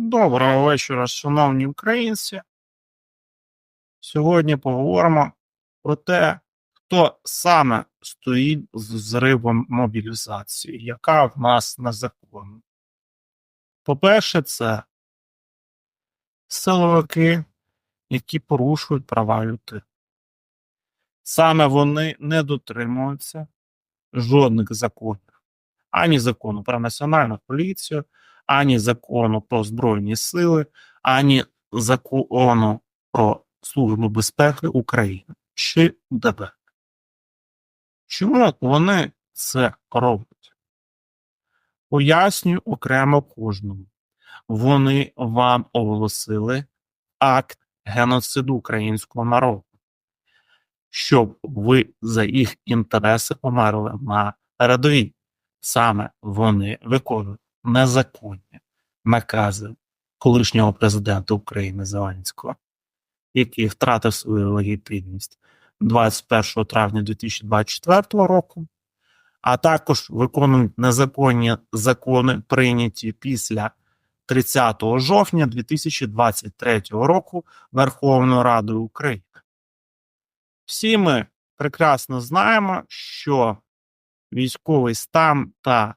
Доброго вечора, шановні українці. Сьогодні поговоримо про те, хто саме стоїть з зривом мобілізації, яка в нас незаконна. По-перше, це силовики, які порушують права людей. Саме вони не дотримуються жодних законів, ані закону про національну поліцію, ані закону про Збройні Сили, ані закону про Службу безпеки України чи ДБ. Чому вони це роблять? Пояснюю окремо кожному. Вони вам оголосили акт геноциду українського народу, щоб ви за їх інтереси померли на передовій. Саме вони виконують незаконні накази колишнього президента України Зеленського, який втратив свою легітимність 21 травня 2024 року, а також виконують незаконні закони, прийняті після 30 жовтня 2023 року Верховною Радою України. Всі ми прекрасно знаємо, що військовий стан та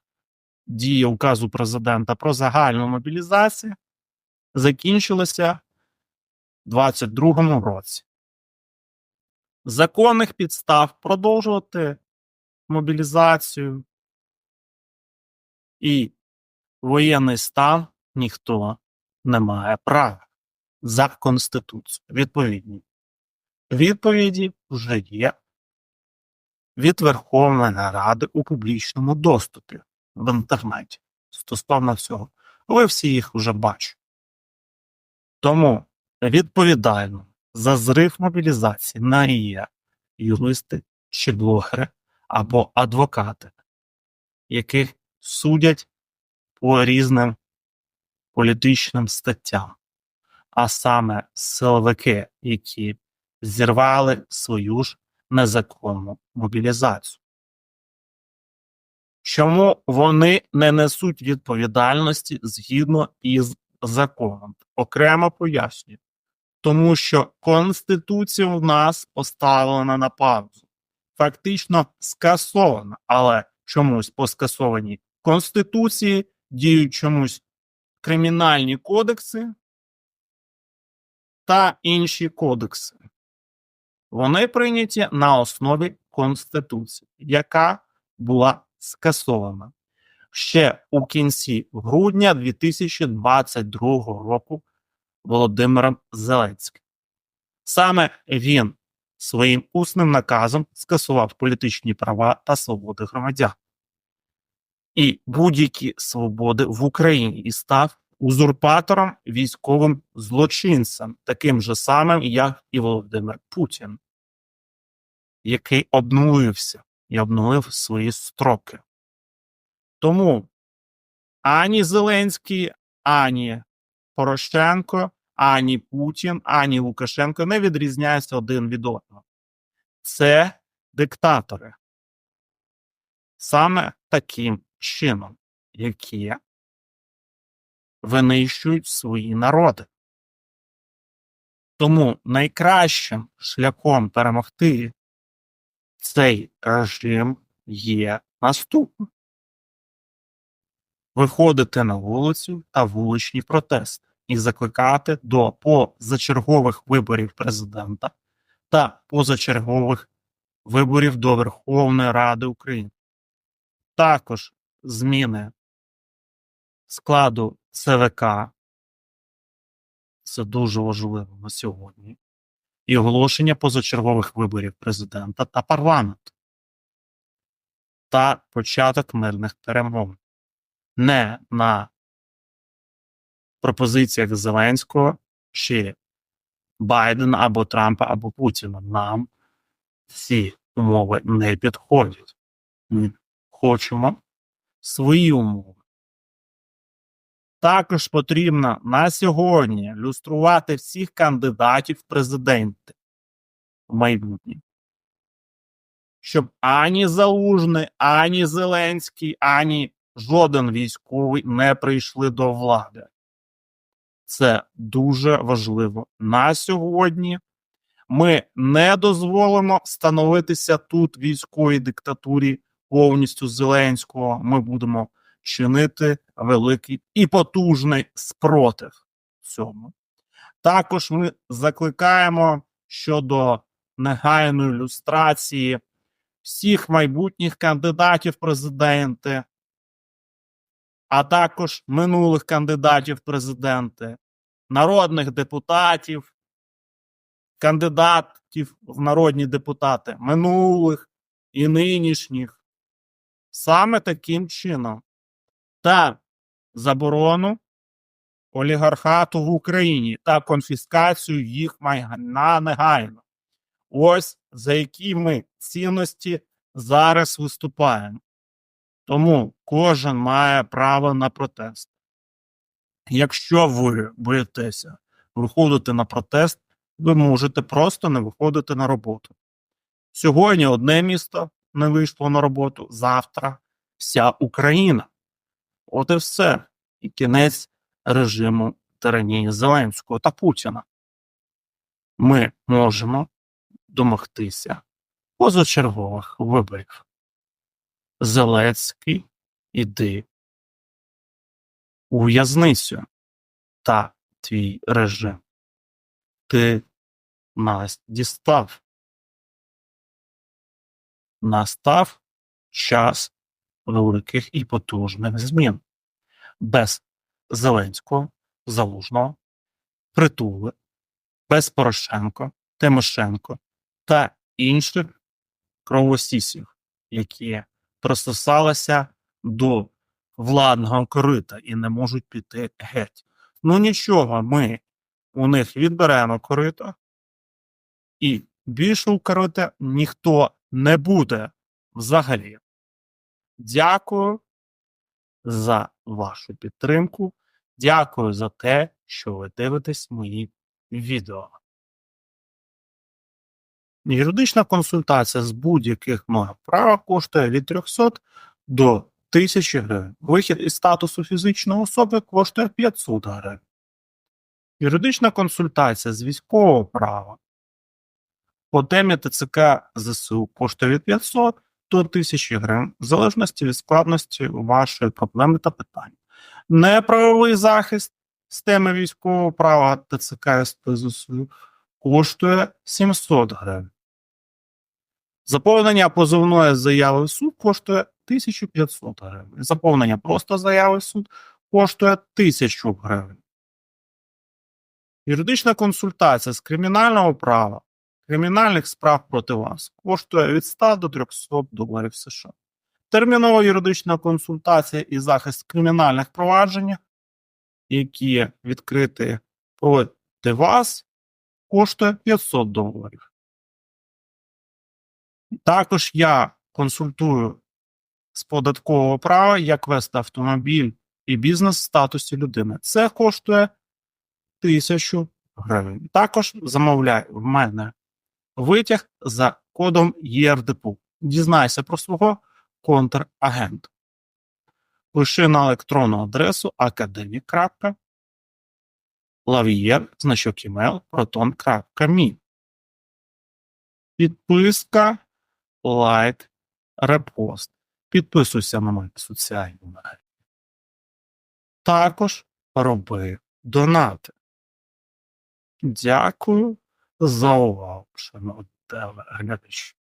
дії указу президента про загальну мобілізацію закінчилася в 2022 році. Законних підстав продовжувати мобілізацію і воєнний стан ніхто не має права за Конституцією. Відповідні відповіді вже є від Верховної Ради у публічному доступі в інтернеті стосовно всього. Ви всі їх вже бачите. Тому відповідально за зрив мобілізації не є юристи чи блогери або адвокати, яких судять по різним політичним статтям, а саме силовики, які зірвали свою ж незаконну мобілізацію. Чому вони не несуть відповідальності згідно із законом? Окремо пояснюю. Тому що Конституція в нас поставлена на паузу, фактично скасована, але чомусь по скасованій Конституції діють чомусь кримінальні кодекси та інші кодекси. Вони прийняті на основі Конституції, яка була скасована ще у кінці грудня 2022 року Володимиром Зеленським. Саме він своїм усним наказом скасував політичні права та свободи громадян. І будь-які свободи в Україні і став узурпатором військовим злочинцем, таким же самим, як і Володимир Путін, який обнулився і обнулив свої строки. Тому ані Зеленський, ані Порошенко, ані Путін, ані Лукашенко не відрізняються один від одного. Це диктатори. Саме таким чином, які винищують свої народи. Тому найкращим шляхом перемогти цей режим є наступним. Виходити на вулицю та вуличні протести і закликати до позачергових виборів президента та позачергових виборів до Верховної Ради України. Також зміни складу ЦВК. Це дуже важливо на сьогодні. І оголошення позачергових виборів президента та парламенту та початок мирних перемовин. Не на пропозиціях Зеленського чи Байдена або Трампа або Путіна. Нам ці умови не підходять. Ми хочемо свої умови. Також потрібно на сьогодні люструвати всіх кандидатів в президенти в майбутнє. Щоб ані Залужний, ані Зеленський, ані жоден військовий не прийшли до влади. Це дуже важливо. На сьогодні ми не дозволимо становитися тут військовій диктатурі повністю Зеленського. Ми будемо чинити великий і потужний спротив цьому. Також ми закликаємо щодо негайної люстрації всіх майбутніх кандидатів президенти, а також минулих кандидатів президенти, народних депутатів, кандидатів в народні депутати, минулих і нинішніх. Саме таким чином та заборону олігархату в Україні та конфіскацію їх майна негайно. Ось за які ми цінності зараз виступаємо. Тому кожен має право на протест. Якщо ви боїтеся виходити на протест, ви можете просто не виходити на роботу. Сьогодні одне місто не вийшло на роботу, завтра вся Україна. От і все. І кінець режиму тиранії Зеленського та Путіна. Ми можемо домогтися позачергових виборів. Зеленський, іди у в'язницю та твій режим. Ти нас дістав. Настав час великих і потужних змін. Без Зеленського, Залужного, Притули, без Порошенко, Тимошенко та інших кровосісів, які пристосалися до владного корита і не можуть піти геть. Ну нічого, ми у них відберемо корито, і більше у корита ніхто не буде взагалі. Дякую за вашу підтримку. Дякую за те, що ви дивитесь мої відео. Юридична консультація з будь-яких моїх прав коштує від 300 до 1000 гривень. Вихід із статусу фізичної особи коштує 500 гривень. Юридична консультація з військового права по темі ТЦК ЗСУ коштує від 500 до 1000 гривень, в залежності від складності вашої проблеми та питань. Неправовий захист з теми військового права ТЦК СП ЗСУ коштує 700 гривень. Заповнення позовної заяви в суд коштує 1500 гривень. Заповнення просто заяви в суд коштує 1000 гривень. Юридична консультація з кримінального права, кримінальних справ проти вас коштує від 100 до 300 доларів США. Термінова юридична консультація і захист кримінальних провадженнях, які відкриті проти вас, коштує 500 доларів. Також я консультую з податкового права, як вести автомобіль і бізнес в статусі людини. Це коштує 1000 гривень. Також замовляй в мене витяг за кодом ЄРДПУ. Дізнайся про свого контрагента. Пиши на електронну адресу academic.lavier, значок email, proton.me. Підписка, лайк, репост. Підписуйся на мої соціальні мережі. Також роби донати. Дякую за увагу, шановні телеглядачі.